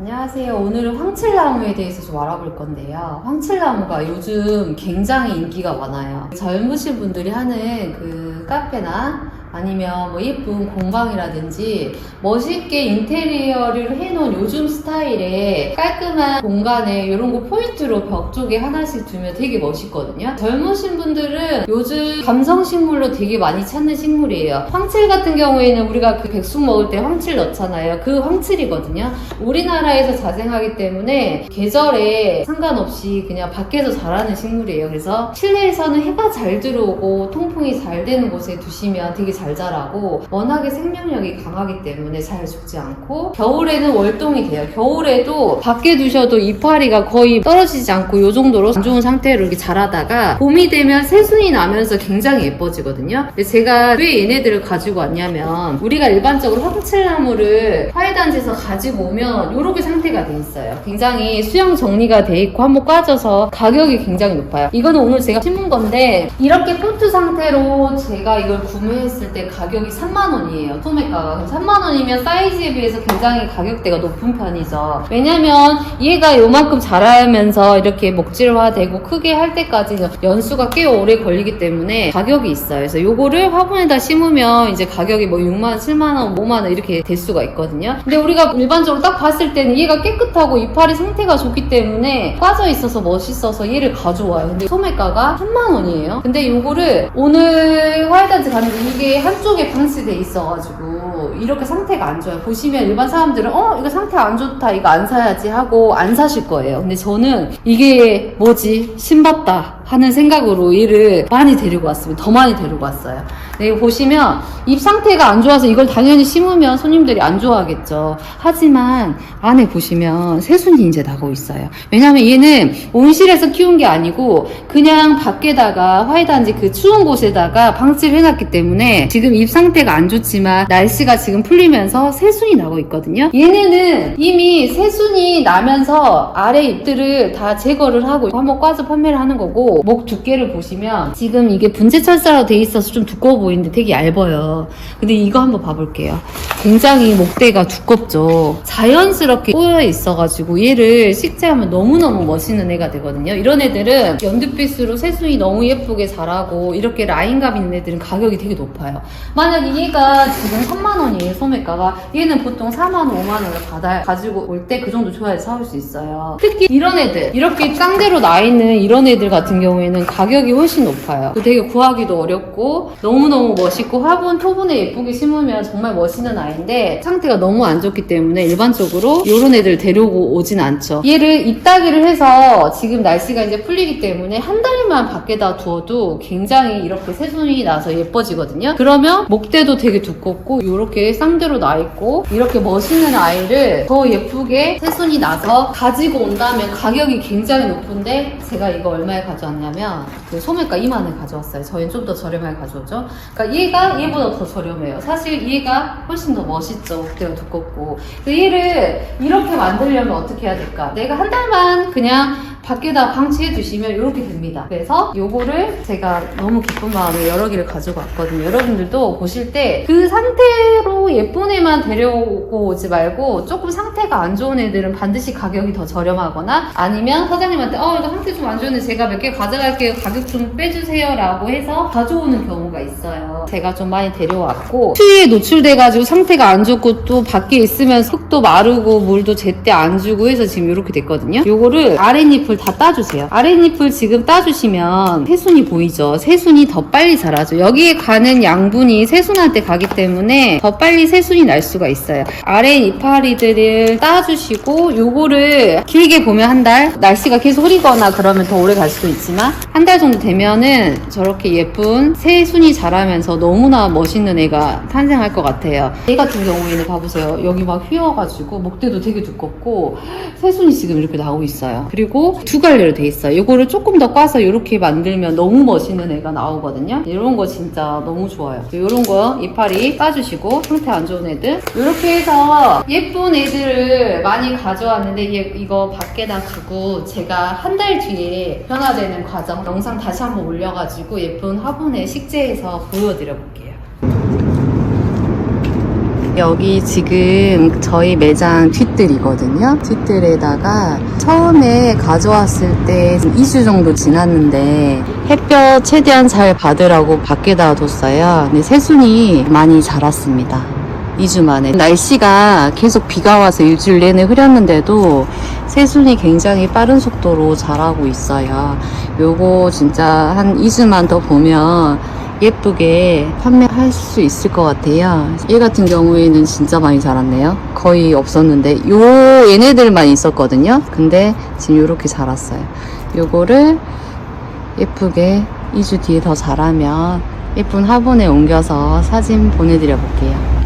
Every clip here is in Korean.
안녕하세요. 오늘은 황칠나무에 대해서 좀 알아볼 건데요. 황칠나무가 요즘 굉장히 인기가 많아요. 젊으신 분들이 하는 그 카페나 아니면 뭐 예쁜 공방이라든지 멋있게 인테리어를 해놓은 요즘 스타일의 깔끔한 공간에 이런 거 포인트로 벽 쪽에 하나씩 두면 되게 멋있거든요. 젊으신 분들은 요즘 감성식물로 되게 많이 찾는 식물이에요. 황칠 같은 경우에는 우리가 그 백숙 먹을 때 황칠 넣잖아요. 그 황칠이거든요. 우리나라에서 자생하기 때문에 계절에 상관없이 그냥 밖에서 자라는 식물이에요. 그래서 실내에서는 해가 잘 들어오고 통풍이 잘 되는 곳에 두시면 되게 잘 자라고 워낙에 생명력이 강하기 때문에 잘 죽지 않고 겨울에는 월동이 돼요. 겨울에도 밖에 두셔도 이파리가 거의 떨어지지 않고 이 정도로 안 좋은 상태로 이렇게 자라다가 봄이 되면 새순이 나면서 굉장히 예뻐지거든요. 근데 제가 왜 얘네들을 가지고 왔냐면 우리가 일반적으로 황칠나무를 화훼단지에서 가지고 오면 이렇게 상태가 돼 있어요. 굉장히 수영 정리가 돼 있고 한번 까져서 가격이 굉장히 높아요. 이거는 오늘 제가 심은 건데 이렇게 포트 상태로 제가 이걸 구매했을 때 가격이 3만 원이에요. 소매가가. 그럼 3만 원이면 사이즈에 비해서 굉장히 가격대가 높은 편이죠. 왜냐면 얘가 요만큼 자라면서 이렇게 목질화되고 크게 할 때까지 연수가 꽤 오래 걸리기 때문에 가격이 있어요. 그래서 요거를 화분에다 심으면 이제 가격이 뭐 6만 원, 7만 원, 5만 원 이렇게 될 수가 있거든요. 근데 우리가 일반적으로 딱 봤을 때는 얘가 깨끗하고 이파리 상태가 좋기 때문에 빠져 있어서 멋있어서 얘를 가져와요. 근데 소매가가 3만 원이에요. 근데 요거를 오늘 화이단지 갔는데 이게 한쪽에 방치돼 있어가지고 이렇게 상태가 안 좋아요. 보시면 일반 사람들은 어 이거 상태 안 좋다 이거 안 사야지 하고 안 사실 거예요. 근데 저는 이게 뭐지 신봤다 하는 생각으로 얘를 많이 데리고 왔습니다. 더 많이 데리고 왔어요. 네, 보시면 잎 상태가 안 좋아서 이걸 당연히 심으면 손님들이 안 좋아하겠죠. 하지만 안에 보시면 새순이 이제 나고 있어요. 왜냐면 얘는 온실에서 키운 게 아니고 그냥 밖에다가 화이단지 그 추운 곳에다가 방치를 해놨기 때문에 지금 잎 상태가 안 좋지만 날씨가 지금 풀리면서 새순이 나고 있거든요. 얘네는 이미 새순이 나면서 아래 잎들을 다 제거를 하고 한번 꽈서 판매를 하는 거고 목 두께를 보시면 지금 이게 분재 철사로 돼 있어서 좀 두꺼워 보이는데 되게 얇아요. 근데 이거 한번 봐볼게요. 굉장히 목대가 두껍죠. 자연스럽게 꼬여 있어가지고 얘를 식재하면 너무너무 멋있는 애가 되거든요. 이런 애들은 연두빛으로 새순이 너무 예쁘게 자라고 이렇게 라인감 있는 애들은 가격이 되게 높아요. 만약에 얘가 지금 3만원 이에요, 소매가가. 얘는 보통 4만 원, 5만 원을 받아 가지고 올 때 그 정도 줘야 사올 수 있어요. 특히 이런 애들, 이렇게 쌍대로 나 있는 이런 애들 같은 경우에는 가격이 훨씬 높아요. 되게 구하기도 어렵고 너무너무 멋있고 화분, 토분에 예쁘게 심으면 정말 멋있는 아이인데 상태가 너무 안 좋기 때문에 일반적으로 이런 애들 데려오고 오진 않죠. 얘를 입따기를 해서 지금 날씨가 이제 풀리기 때문에 한 달만 밖에다 두어도 굉장히 이렇게 새순이 나서 예뻐지거든요. 그러면 목대도 되게 두껍고 이렇게 쌍대로 나 있고 이렇게 멋있는 아이를 더 예쁘게 새순이 나서 가지고 온다면 가격이 굉장히 높은데 제가 이거 얼마에 가져왔냐면 그 소매가 2만 원에 가져왔어요. 저희는 좀 더 저렴하게 가져오죠. 그러니까 얘가 얘보다 더 저렴해요. 사실 얘가 훨씬 더 멋있죠. 목대가 두껍고. 그래서 얘를 이렇게 만들려면 어떻게 해야 될까? 내가 한 달만 그냥 밖에다 방치해 두시면 이렇게 됩니다. 그래서 요거를 제가 너무 기쁜 마음에 여러 개를 가지고 왔거든요. 여러분들도 보실 때 그 상태로 예쁜 애만 데려오고 오지 말고 조금 상태가 안 좋은 애들은 반드시 가격이 더 저렴하거나 아니면 사장님한테 어 이거 상태 좀 안 좋은데 제가 몇 개 가져갈게요. 가격 좀 빼주세요 라고 해서 가져오는 경우가 있어요. 제가 좀 많이 데려왔고 추위에 노출돼가지고 상태가 안 좋고 또 밖에 있으면 흙도 마르고 물도 제때 안 주고 해서 지금 이렇게 됐거든요. 요거를 아랫잎 을 다 따주세요. 아랫잎을 지금 따주시면 새순이 보이죠? 새순이 더 빨리 자라죠. 여기에 가는 양분이 새순한테 가기 때문에 더 빨리 새순이 날 수가 있어요. 아래 이파리들을 따주시고 요거를 길게 보면 한 달, 날씨가 계속 흐리거나 그러면 더 오래 갈 수도 있지만 한 달 정도 되면은 저렇게 예쁜 새순이 자라면서 너무나 멋있는 애가 탄생할 것 같아요. 얘 같은 경우에는 봐보세요. 여기 막 휘어가지고 목대도 되게 두껍고 새순이 지금 이렇게 나오고 있어요. 그리고 두 갈래로 돼 있어요. 이거를 조금 더 까서 이렇게 만들면 너무 멋있는 애가 나오거든요. 이런 거 진짜 너무 좋아요. 이런 거 이파리 까주시고 상태 안 좋은 애들 이렇게 해서 예쁜 애들을 많이 가져왔는데 얘 이거 밖에다 두고 제가 한 달 뒤에 변화되는 과정 영상 다시 한번 올려가지고 예쁜 화분에 식재해서 보여드려 볼게요. 여기 지금 저희 매장 뒷뜰이거든요. 뒷뜰에다가 처음에 가져왔을 때 2주 정도 지났는데 햇볕 최대한 잘 받으라고 밖에다 뒀어요. 근데 새순이 많이 자랐습니다. 2주 만에. 날씨가 계속 비가 와서 일주일 내내 흐렸는데도 새순이 굉장히 빠른 속도로 자라고 있어요. 요거 진짜 한 2주만 더 보면 예쁘게 판매할 수 있을 것 같아요. 얘 같은 경우에는 진짜 많이 자랐네요. 거의 없었는데 요 얘네들만 있었거든요. 근데 지금 요렇게 자랐어요. 요거를 예쁘게 2주 뒤에 더 자라면 예쁜 화분에 옮겨서 사진 보내드려 볼게요.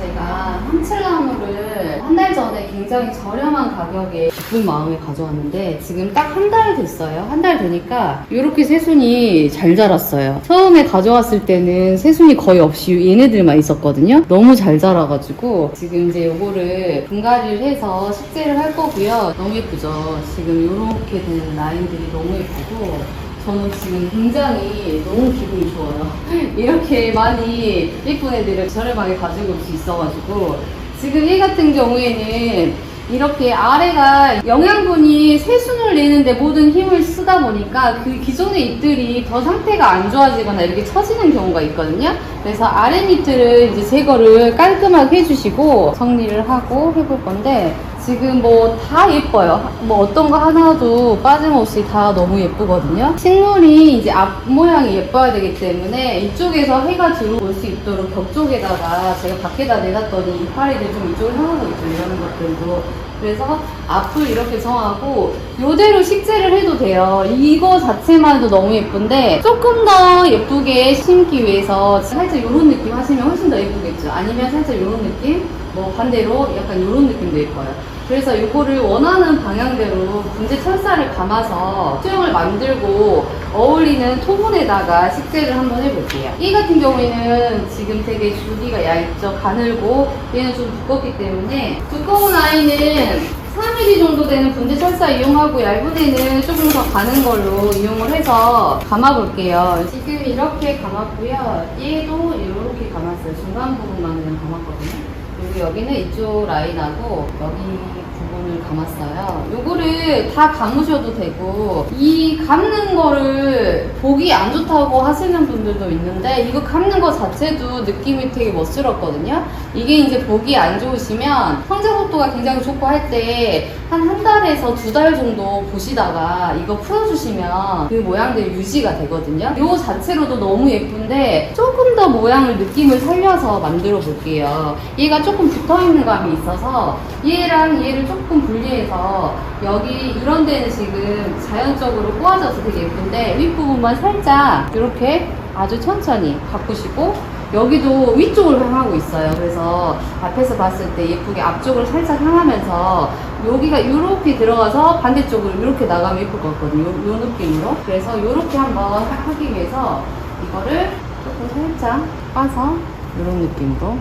제가 황칠나무를 한 달 전에 굉장히 저렴한 가격에 기쁜 마음에 가져왔는데 지금 딱 한 달 됐어요. 한 달 되니까 이렇게 새순이 잘 자랐어요. 처음에 가져왔을 때는 새순이 거의 없이 얘네들만 있었거든요. 너무 잘 자라가지고 지금 이제 요거를 분갈이를 해서 식재를 할 거고요. 너무 예쁘죠? 지금 이렇게 된 라인들이 너무 예쁘고 저는 지금 굉장히 너무 기분이 좋아요. 이렇게 많이 예쁜 애들을 저렴하게 가지고 올 수 있어가지고 지금 얘 같은 경우에는 이렇게 아래가 영양분이 새순을 내는데 모든 힘을 쓰다 보니까 그 기존의 잎들이 더 상태가 안 좋아지거나 이렇게 처지는 경우가 있거든요. 그래서 아랫잎들을 이제 제거를 깔끔하게 해주시고 정리를 하고 해볼 건데 지금 뭐 다 예뻐요. 뭐 어떤 거 하나도 빠짐없이 다 너무 예쁘거든요. 식물이 이제 앞 모양이 예뻐야 되기 때문에 이쪽에서 해가 들어올 수 있도록 벽 쪽에다가 제가 밖에다 내놨더니 이파리들 좀 이쪽을 향하고 있죠. 이런 것들도. 그래서 앞을 이렇게 정하고 이대로 식재를 해도 돼요. 이거 자체만 해도 너무 예쁜데 조금 더 예쁘게 심기 위해서 살짝 이런 느낌 하시면 훨씬 더 예쁘겠죠. 아니면 살짝 이런 느낌? 뭐 반대로 약간 이런 느낌도 예뻐요. 그래서 이거를 원하는 방향대로 분재 철사를 감아서 수영을 만들고 어울리는 토분에다가 식재를 한번 해볼게요. 이 같은 경우에는 지금 되게 주기가 얇죠. 가늘고 얘는 좀 두껍기 때문에 두꺼운 아이는 3mm 정도 되는 분재 철사 이용하고 얇은 애는 조금 더 가는 걸로 이용을 해서 감아볼게요. 지금 이렇게 감았고요. 얘도 이렇게 감았어요. 중간 부분만 그냥 감았거든요. 그리고 여기는 이쪽 라인하고 여기 부분을 감았어요. 요거를 다 감으셔도 되고 이 감는 거를 보기 안 좋다고 하시는 분들도 있는데 이거 감는 거 자체도 느낌이 되게 멋스럽거든요. 이게 이제 보기 안 좋으시면 성장 속도가 굉장히 좋고 할 때 한 한 달에서 두 달 정도 보시다가 이거 풀어주시면 그 모양들이 유지가 되거든요. 요 자체로도 너무 예쁜데 조금 더 모양을 느낌을 살려서 만들어 볼게요. 얘가 조금 붙어 있는 감이 있어서 얘랑 얘를 조금 분리해서 여기 이런 데는 지금 자연적으로 꼬아져서 되게 예쁜데 윗부분만 살짝 이렇게 아주 천천히 바꾸시고 여기도 위쪽을 향하고 있어요. 그래서 앞에서 봤을 때 예쁘게 앞쪽을 살짝 향하면서 여기가 이렇게 들어가서 반대쪽으로 이렇게 나가면 예쁠 것 같거든요. 요, 요 느낌으로. 그래서 이렇게 한번 하- 하기 위해서 이거를 조금 살짝 빠서 이런 느낌으로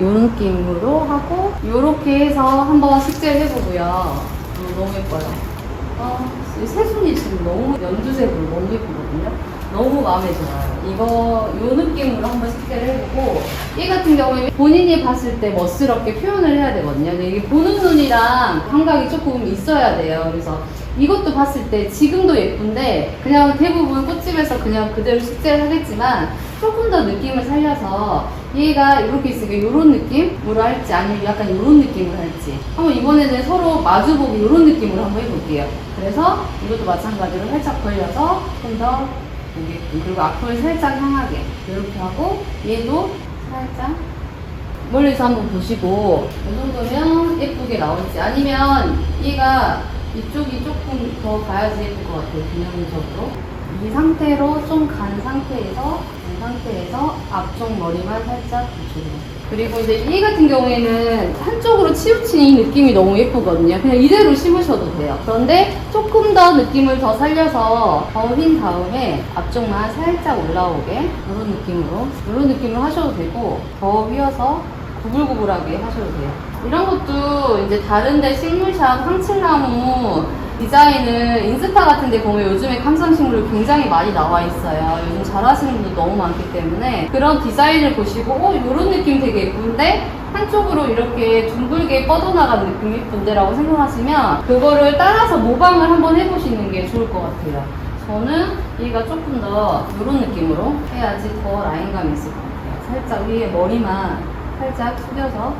이 느낌으로 하고 이렇게 해서 한번 식재를 해보고요. 어, 너무 예뻐요. 어, 이 새순이 지금 너무 연두색으로 너무 예쁘거든요. 너무 마음에 들어요. 이거 이 느낌으로 한번 식재를 해보고 얘 같은 경우에 본인이 봤을 때 멋스럽게 표현을 해야 되거든요. 근데 이게 보는 눈이랑 감각이 조금 있어야 돼요. 그래서 이것도 봤을 때 지금도 예쁜데 그냥 대부분 꽃집에서 그냥 그대로 식재를 하겠지만 조금 더 느낌을 살려서 얘가 이렇게 있으니까 이런 느낌으로 할지 아니면 약간 이런 느낌으로 할지 한번 이번에는 서로 마주보고 이런 느낌으로 한번 해볼게요. 그래서 이것도 마찬가지로 살짝 벌려서 좀더 보게끔 그리고 앞을 살짝 향하게 이렇게 하고 얘도 살짝 멀리서 한번 보시고 이 정도면 예쁘게 나올지 아니면 얘가 이쪽이 조금 더 가야지 예쁠 것 같아요 균형적으로 이 상태로 좀 간 상태에서 이 상태에서 앞쪽 머리만 살짝 붙여주고 그리고 이제 이 같은 경우에는 한쪽으로 치우친 이 느낌이 너무 예쁘거든요. 그냥 이대로 심으셔도 돼요. 그런데 조금 더 느낌을 더 살려서 더휜 다음에 앞쪽만 살짝 올라오게 이런 느낌으로 이런 느낌으로 하셔도 되고 더 휘어서 구불구불하게 하셔도 돼요. 이런 것도 이제 다른데 식물샵 황칠나무 디자인을 인스타 같은 데 보면 요즘에 감상식물이 굉장히 많이 나와 있어요. 요즘 잘 하시는 분들 너무 많기 때문에 그런 디자인을 보시고 어, 이런 느낌 되게 예쁜데 한쪽으로 이렇게 둥글게 뻗어나간 느낌이 예쁜데라고 생각하시면 그거를 따라서 모방을 한번 해보시는 게 좋을 것 같아요. 저는 얘가 조금 더 이런 느낌으로 해야지 더 라인감이 있을 것 같아요. 살짝 위에 머리만 살짝 숙여서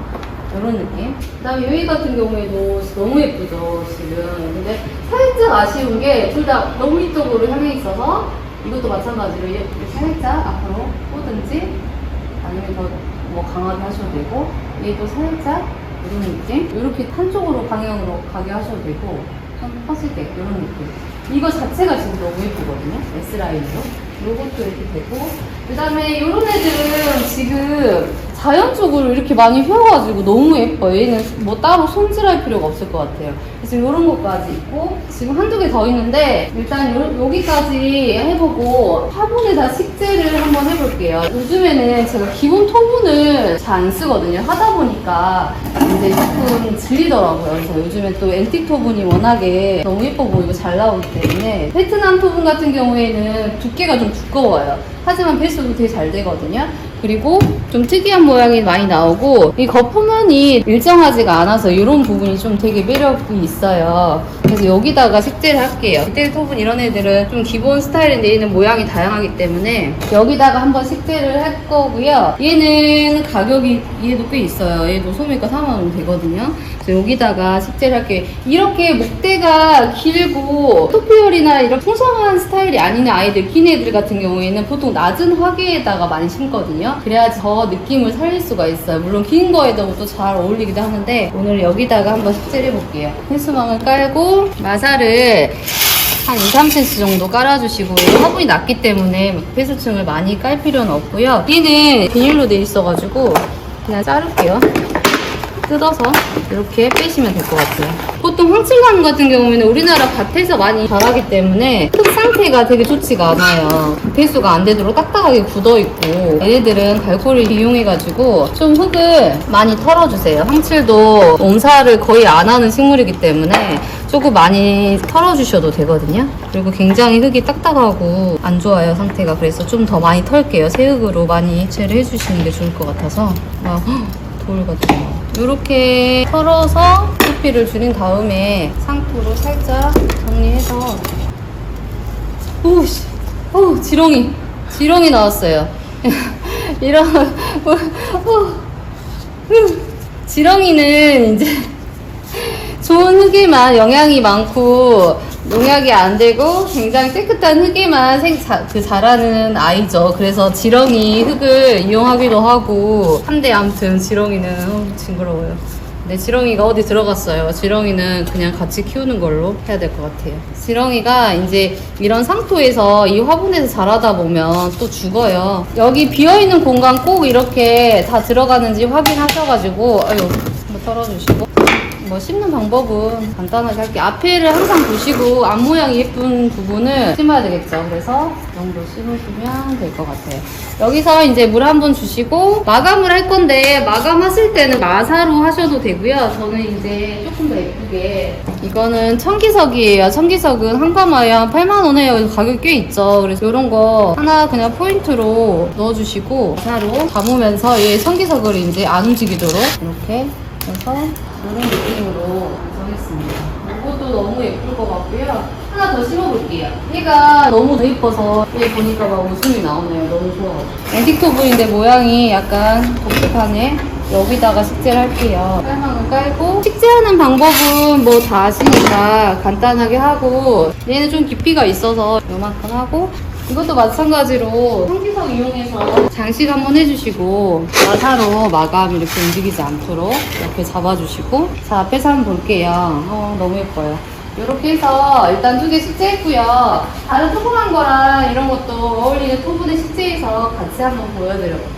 이런 느낌. 그 다음에 여기 같은 경우에도 너무 예쁘죠, 지금. 근데 살짝 아쉬운 게 둘 다 너무 이쪽으로 향해 있어서 이것도 마찬가지로 살짝 앞으로 꼬든지 아니면 더 뭐 강하게 하셔도 되고 얘도 살짝 이런 느낌. 이렇게 한쪽으로 방향으로 가게 하셔도 되고 한 퍼스게 이런 느낌. 이거 자체가 지금 너무 예쁘거든요. S라인으로. 요것도 이렇게 되고. 그 다음에 이런 애들은 지금 자연적으로 이렇게 많이 휘어가지고 너무 예뻐요. 얘는 뭐 따로 손질할 필요가 없을 것 같아요. 그래서 이런 것까지 있고, 지금 한두 개 더 있는데, 일단 요, 여기까지 해보고, 화분에다 식재를 한번 해볼게요. 요즘에는 제가 기본 토분을 잘 안 쓰거든요. 하다 보니까 이제 조금 질리더라고요. 그래서 요즘에 또 앤틱 토분이 워낙에 너무 예뻐 보이고 잘 나오기 때문에, 베트남 토분 같은 경우에는 두께가 좀 두꺼워요. 하지만 배수도 되게 잘 되거든요. 그리고 좀 특이한 모양이 많이 나오고 이 거품면이 일정하지가 않아서 이런 부분이 좀 되게 매력이 있어요. 그래서 여기다가 식재를 할게요. 이때 토분 이런 애들은 좀 기본 스타일인데 얘는 모양이 다양하기 때문에 여기다가 한번 식재를 할 거고요. 얘는 가격이 얘도 꽤 있어요. 얘도 소매가 4만 원 되거든요. 그래서 여기다가 식재를 할게요. 이렇게 목대가 길고 토피올이나 이런 풍성한 스타일이 아닌 아이들, 긴 애들 같은 경우에는 보통 낮은 화기에다가 많이 심거든요. 그래야지 더 느낌을 살릴 수가 있어요. 물론 긴 거에도 또 잘 어울리기도 하는데 오늘 여기다가 한번 식재를 해볼게요. 해수망을 깔고 마사를 한 2, 3cm 정도 깔아주시고 화분이 낮기 때문에 폐수층을 많이 깔 필요는 없고요. 얘는 비닐로 돼 있어가지고 그냥 자를게요. 뜯어서 이렇게 빼시면 될 것 같아요. 보통 황칠나무 같은 경우에는 우리나라 밭에서 많이 자라기 때문에 흙 상태가 되게 좋지가 않아요. 배수가 안 되도록 딱딱하게 굳어있고 얘네들은 발코리를 이용해가지고 좀 흙을 많이 털어주세요. 황칠도 농사를 거의 안 하는 식물이기 때문에 조금 많이 털어주셔도 되거든요. 그리고 굉장히 흙이 딱딱하고 안 좋아요 상태가 그래서 좀 더 많이 털게요. 새흙으로 많이 해체를 해주시는 게 좋을 것 같아서 막돌 같아요. 이렇게 털어서 두피를 줄인 다음에 상토로 살짝 정리해서 오씨, 오 지렁이, 지렁이 나왔어요. 이런 음. 지렁이는 이제 좋은 흙에만 영양이 많고 농약이 안 되고 굉장히 깨끗한 흙에만 생, 자, 그 자라는 아이죠. 그래서 지렁이 흙을 이용하기도 하고 한데 아무튼 지렁이는 어, 징그러워요. 근데 지렁이가 어디 들어갔어요. 지렁이는 그냥 같이 키우는 걸로 해야 될 것 같아요. 지렁이가 이제 이런 상토에서 이 화분에서 자라다 보면 또 죽어요. 여기 비어있는 공간 꼭 이렇게 다 들어가는지 확인하셔가지고 아유 한번 털어주시고 뭐 심는 방법은 간단하게 할게요. 앞에를 항상 보시고 앞 모양이 예쁜 부분을 심어야 되겠죠. 그래서 이 정도 심으시면 될 것 같아요. 여기서 이제 물 한 번 주시고 마감을 할 건데 마감하실 때는 마사로 하셔도 되고요. 저는 이제 조금 더 예쁘게 이거는 청기석이에요. 청기석은 한 가마에 한 8만 원 해요. 그래서 가격 꽤 있죠. 그래서 이런 거 하나 그냥 포인트로 넣어주시고 마사로 감으면서 얘 청기석을 이제 안 움직이도록 이렇게 해서 이런 느낌으로 완성했습니다. 이것도 너무 예쁠 것 같고요. 하나 더 심어볼게요. 얘가 너무 예뻐서 얘 보니까 막 웃음이 나오네요. 너무 좋아가지고. 앤틱토브인데 모양이 약간 독특하네. 여기다가 식재를 할게요. 깔망을 깔고 식재하는 방법은 뭐 다 아시니까 간단하게 하고 얘는 좀 깊이가 있어서 요만큼 하고 이것도 마찬가지로 청기석 이용해서 장식 한번 해주시고 마사로 마감 이렇게 움직이지 않도록 이렇게 잡아주시고 자 앞에서 한번 볼게요. 어, 너무 예뻐요. 이렇게 해서 일단 두 개 식재했고요. 다른 조그만 거랑 이런 것도 어울리는 토분에 식재해서 같이 한번 보여드려 볼게요